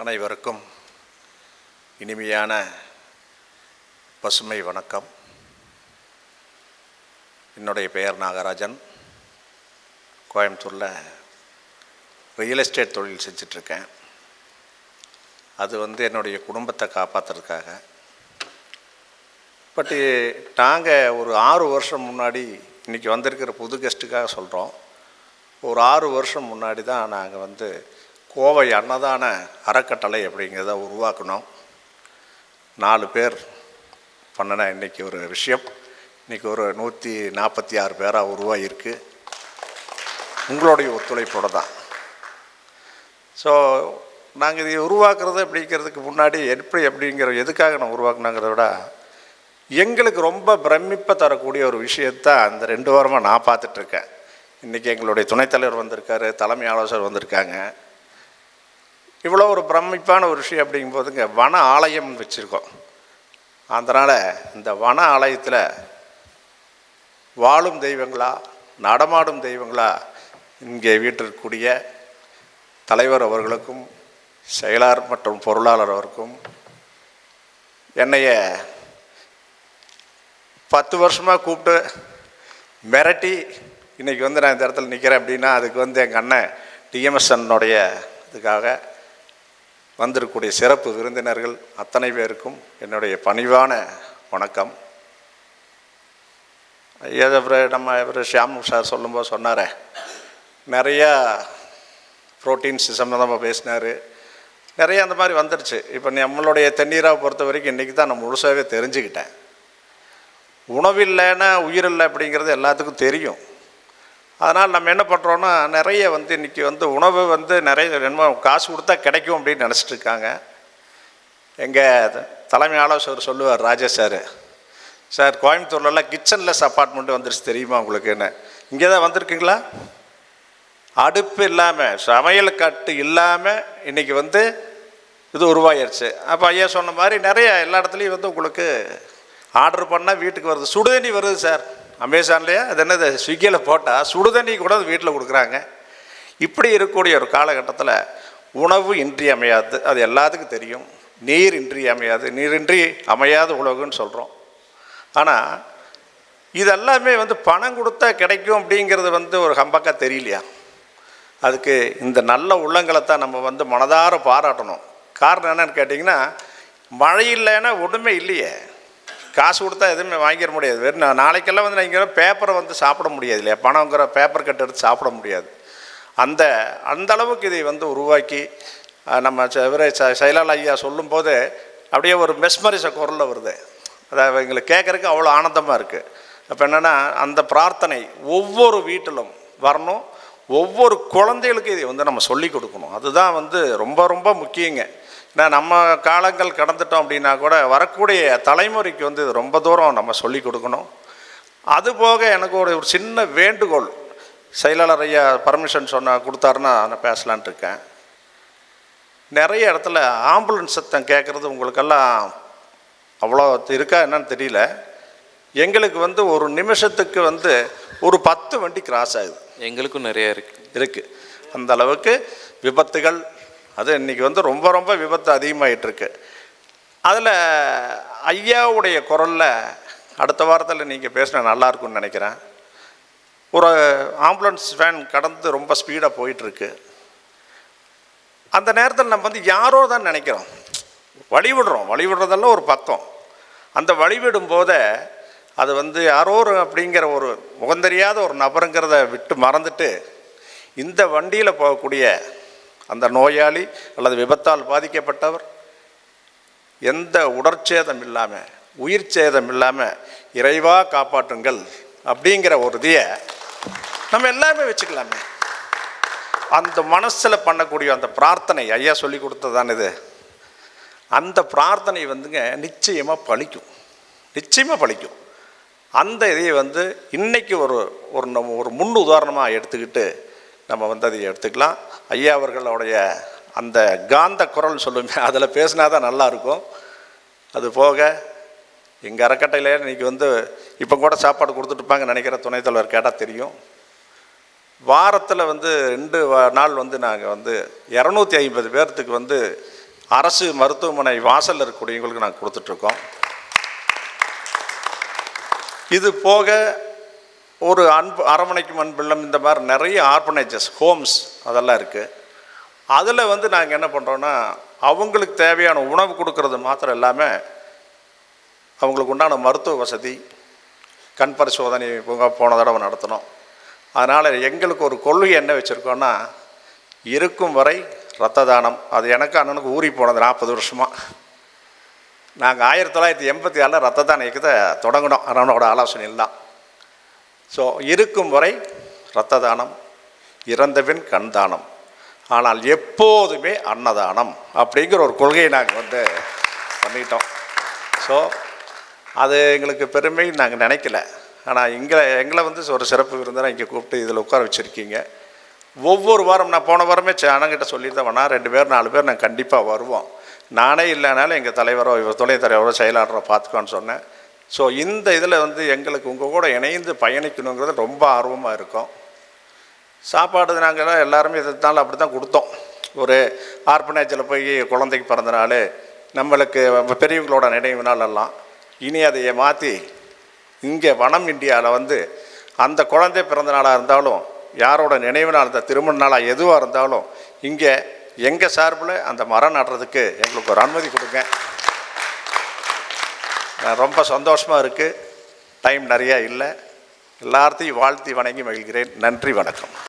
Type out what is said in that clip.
அனைவருக்கும் இனிமையான பசுமை வணக்கம். என்னுடைய பெயர் நாகராஜன். கோயம்புத்தூரில் ரியல் எஸ்டேட் தொழில் செஞ்சிட்ருக்கேன். அது வந்து என்னுடைய குடும்பத்தை காப்பாற்றுறதுக்காக பட்டு நாங்கள் ஒரு ஆறு வருஷம் முன்னாடி இன்றைக்கி வந்திருக்கிற புது கெஸ்ட்டுக்காக சொல்கிறோம் ஒரு ஆறு வருஷம் முன்னாடி தான் நாங்கள் வந்து கோவை அன்னதான அறக்கட்டளை அப்படிங்கிறத உருவாக்கணும். நாலு பேர் பண்ணின இன்றைக்கி ஒரு விஷயம். இன்றைக்கி ஒரு நூற்றி நாற்பத்தி ஆறு பேராக உருவாகியிருக்கு உங்களுடைய ஒத்துழைப்போடு தான். ஸோ நாங்கள் இதை உருவாக்குறது அப்படிங்கிறதுக்கு முன்னாடி எப்படி அப்படிங்கிற எதுக்காக நான் உருவாக்குனாங்கிறத விட எங்களுக்கு ரொம்ப பிரமிப்பை தரக்கூடிய ஒரு விஷயத்தை அந்த ரெண்டு வாரமாக நான் பார்த்துட்ருக்கேன் இன்றைக்கி எங்களுடைய துணைத்தலைவர் வந்திருக்காரு தலைமை ஆலோசகர் வந்திருக்காங்க. இவ்வளோ ஒரு பிரமிப்பான ஒரு விஷயம் அப்படிங்கும்போதுங்க வன ஆலயம் வச்சுருக்கோம். அதனால் இந்த வன ஆலயத்தில் வாழும் தெய்வங்களா நடமாடும் தெய்வங்களா இங்கே வீட்டிற்குரிய தலைவர் அவர்களுக்கும் செயலாளர் மற்றும் பொருளாளர் அவருக்கும் என்னைய பத்து வருஷமாக கூப்பிட்டு மிரட்டி இன்றைக்கி வந்து நான் இந்த இடத்துல நிற்கிறேன் அப்படின்னா அதுக்கு வந்து எங்கள் அண்ணன் டிஎம்எஸ் அண்ணனுடைய இதுக்காக வந்திருக்கக்கூடிய சிறப்பு விருந்தினர்கள் அத்தனை பேருக்கும் என்னுடைய பணிவான வணக்கம். ஏதோ நம்ம இவர் ஷியாம் சார் சொல்லும்போது சொன்னார் நிறையா ப்ரோட்டீன்ஸ் சம்மந்தமாக பேசினார். நிறைய அந்த மாதிரி வந்துருச்சு. இப்போ நம்மளுடைய தென்னீராவை பொறுத்த வரைக்கும் இன்றைக்கி தான் நான் முழுசாகவே தெரிஞ்சுக்கிட்டேன். உணவில்லைன்னா உயிர் இல்லை அப்படிங்கிறது எல்லாத்துக்கும் தெரியும். அதனால் நம்ம என்ன பண்ணுறோன்னா நிறைய வந்து இன்றைக்கி வந்து உணவு வந்து நிறைய என்னமோ காசு கொடுத்தா கிடைக்கும் அப்படின்னு நினச்சிட்டு இருக்காங்க. எங்கள் தலைமை ஆலோசகர் சொல்லுவார் ராஜேஷ் சார். சார் கோயம்புத்தூர்லலாம் கிச்சன்லெஸ் அப்பார்ட்மெண்ட் வந்துருச்சு தெரியுமா உங்களுக்குன்னு? இங்கே தான் வந்திருக்குங்களா? அடுப்பு இல்லாமல் சமையல் கட்டு இல்லாமல் இன்றைக்கி வந்து இது உருவாயிருச்சு. அப்போ ஐயா சொன்ன மாதிரி நிறைய எல்லா இடத்துலையும் வந்து உங்களுக்கு ஆர்டர் பண்ணால் வீட்டுக்கு வருது. சுடுதண்ணி வருது சார். அமேசான்லேயே? அது என்னது? ஸ்விக்கியில் போட்டால் சுடுதண்ணி கூட வீட்டில் கொடுக்குறாங்க. இப்படி இருக்கக்கூடிய ஒரு காலகட்டத்தில் உணவு இன்றி அமையாது. அது எல்லாத்துக்கும் தெரியும். நீர் இன்றி அமையாது. நீரின்றி அமையாத உலகுன்னு சொல்கிறோம் ஆனால் இதெல்லாமே வந்து பணம் கொடுத்தா கிடைக்கும் அப்படிங்கிறது வந்து ஒரு ஹம்பக்கா தெரியலையா? அதுக்கு இந்த நல்ல உள்ளங்களை தான் நம்ம வந்து மனதார பாராட்டணும். காரணம் என்னன்னு கேட்டிங்கன்னா மழை இல்லைன்னா ஒன்றுமே இல்லையே. காசு கொடுத்தா எதுவுமே வாங்கிட முடியாது. வெறும் நான் நாளைக்கெல்லாம் வந்து நான் இங்கே பேப்பரை வந்து சாப்பிட முடியாது இல்லையா? பணங்கிற பேப்பர் கட்டு எடுத்து சாப்பிட முடியாது. அந்த அந்த அளவுக்கு இதை வந்து உருவாக்கி நம்ம ச- செயலாளர் ஐயா சொல்லும்போது அப்படியே ஒரு மெஸ்மரிச குரலில் வருது. அதாவது எங்களுக்கு கேட்குறதுக்கு அவ்வளோ ஆனந்தமாக இருக்குது அப்போ என்னென்னா அந்த பிரார்த்தனை ஒவ்வொரு வீட்டிலும் வரணும். ஒவ்வொரு குழந்தைகளுக்கும் இதை வந்து நம்ம சொல்லி கொடுக்கணும். அதுதான் வந்து ரொம்ப ரொம்ப முக்கியங்க. ஏன்னா நம்ம காலங்கள் கடந்துட்டோம் அப்படின்னா கூட வரக்கூடிய தலைமுறைக்கு வந்து இது ரொம்ப தூரம் நம்ம சொல்லி கொடுக்கணும். அதுபோக எனக்கு ஒரு ஒரு சின்ன வேண்டுகோள். செயலாளர் ஐயா பர்மிஷன் சொன்ன கொடுத்தாருன்னா நான் பேசலான்ட்டு இருக்கேன். நிறைய இடத்துல ஆம்புலன்ஸ் சத்தம் கேட்குறது உங்களுக்கெல்லாம் அவ்வளோ இருக்கா என்னன்னு தெரியல. எங்களுக்கு வந்து ஒரு நிமிஷத்துக்கு வந்து ஒரு பத்து வண்டி கிராஸ் ஆகுது. எங்களுக்கும் நிறைய இருக்கு. இருக்குது அந்த அளவுக்கு விபத்துகள் அது இன்றைக்கி வந்து ரொம்ப ரொம்ப விபத்து அதிகமாகிட்டுருக்கு அதில் ஐயாவுடைய குரலில் அடுத்த வாரத்தில் நீங்கள் பேசினா நல்லா இருக்கும்னு நினைக்கிறேன். ஒரு ஆம்புலன்ஸ் வேன் கடந்து ரொம்ப ஸ்பீடாக போயிட்டுருக்கு. அந்த நேரத்தில் நம்ம வந்து யாரோ தான் நினைக்கிறோம். வழி விடுறோம் வழி விடுறதெல்லாம் ஒரு பக்கம். அந்த வழி விடும் போதே அது வந்து யாரோ ஒரு அப்படிங்கிற ஒரு முகந்தெரியாத ஒரு நபருங்கிறத விட்டு மறந்துட்டு இந்த வண்டியில் போகக்கூடிய அந்த நோயாளி அல்லது விபத்தால் பாதிக்கப்பட்டவர் எந்த உடற்சேதம் இல்லாமல் உயிர் சேதம் இல்லாமல் இறைவா காப்பாற்றுங்கள் அப்படிங்கிற ஒரு இதையை நம்ம எல்லாமே வச்சுக்கலாமே. அந்த மனசில் பண்ணக்கூடிய அந்த பிரார்த்தனை ஐயா சொல்லி கொடுத்ததான் இது. அந்த பிரார்த்தனை வந்துங்க நிச்சயமாக பழிக்கும். நிச்சயமாக பழிக்கும். அந்த இதை வந்து இன்றைக்கி ஒரு ஒரு நம்ம ஒரு முன் உதாரணமாக எடுத்துக்கிட்டு நம்ம வந்து அதை எடுத்துக்கலாம். ஐயா அவர்களுடைய அந்த காந்த குரல் சொல்லுமே அதில் பேசினா தான் நல்லாயிருக்கும் அது போக எங்கள் அறக்கட்டையில் இன்றைக்கி வந்து இப்போ கூட சாப்பாடு கொடுத்துட்ருப்பாங்கன்னு நினைக்கிற துணைத் தலைவர் கேட்டால் தெரியும். வாரத்தில் வந்து ரெண்டு வா- நாள் வந்து நாங்கள் வந்து இரநூத்தி ஐம்பது பேர்த்துக்கு வந்து அரசு மருத்துவமனை வாசலில் இருக்கக்கூடியவங்களுக்கு நாங்கள் கொடுத்துட்ருக்கோம் இது போக ஒரு அன்பு அரவணைக்கும் அன்பில்லம் இந்த மாதிரி நிறைய ஆர்பனேஜஸ் ஹோம்ஸ் அதெல்லாம் இருக்குது அதில் வந்து நாங்கள் என்ன பண்ணுறோன்னா அவங்களுக்கு தேவையான உணவு கொடுக்கறது மாத்திரம் இல்லாமல் அவங்களுக்கு உண்டான மருத்துவ வசதி கண் பரிசோதனை பூங்கா போன தடவை நடத்தினோம். அதனால் எங்களுக்கு ஒரு கொள்கை என்ன வச்சுருக்கோன்னா இருக்கும் வரை ரத்த தானம். அது எனக்கு அண்ணனுக்கு ஊறி போனது நாற்பது வருஷமாக நாங்கள் ஆயிரத்தி தொள்ளாயிரத்தி எண்பத்தி ஆறில் ரத்த தான இயக்கத்தை தொடங்கினோம். அண்ணனோட ஆலோசனையில் தான் ஸோ இருக்கும் வரை இரத்த தானம் இறந்தபின் கண் தானம். ஆனால் எப்போதுமே அன்னதானம் அப்படிங்கிற ஒரு கொள்கையை நாங்கள் வந்து பண்ணிட்டோம். ஸோ அது எங்களுக்கு பெருமை நாங்கள் நினைக்கல. ஆனால் எங்களை எங்களை வந்து ஒரு சிறப்பு விருந்தினராக இங்கே கூப்பிட்டு இதில் உட்கார வச்சுருக்கீங்க. ஒவ்வொரு வாரம் நான் போன வாரமே சேனங்கிட்ட சொல்லியிருந்தேன் வேணா ரெண்டு பேர் நாலு பேர் நாங்கள் கண்டிப்பாக வருவோம். நானே இல்லைனாலும் எங்கள் தலைவரோ இவர் துணைத் தலைவரோ செயலாளரோ பார்த்துக்கோன்னு சொன்னேன். ஸோ இந்த இதில் வந்து எங்களுக்கு உங்கள் கூட இணைந்து பயணிக்கணுங்கிறது ரொம்ப ஆர்வமாக இருக்கும். சாப்பாடு நாங்கள் எல்லாருமே இதனால அப்படி தான் கொடுத்தோம். ஒரு ஆர்பனேஜில் போய் குழந்தைக்கு பிறந்த நாள் நம்மளுக்கு பெரியவங்களோட நினைவு நாளெல்லாம் இனி அதை மாற்றி இங்கே வனம் இந்தியாவில் வந்து அந்த குழந்தை பிறந்த நாளாக இருந்தாலும் யாரோட நினைவு நாள் அந்த திருமண நாளாக எதுவாக இருந்தாலும் இங்கே எங்கள் சார்பில் அந்த மரம் நடுறதுக்கு எங்களுக்கு ஒரு அனுமதி கொடுங்க. நான் ரொம்ப சந்தோஷமாக இருக்குது டைம் நிறையா இல்லை. எல்லார்த்தையும் வாழ்த்தி வணங்கி மகிழ்கிறேன். நன்றி வணக்கம்.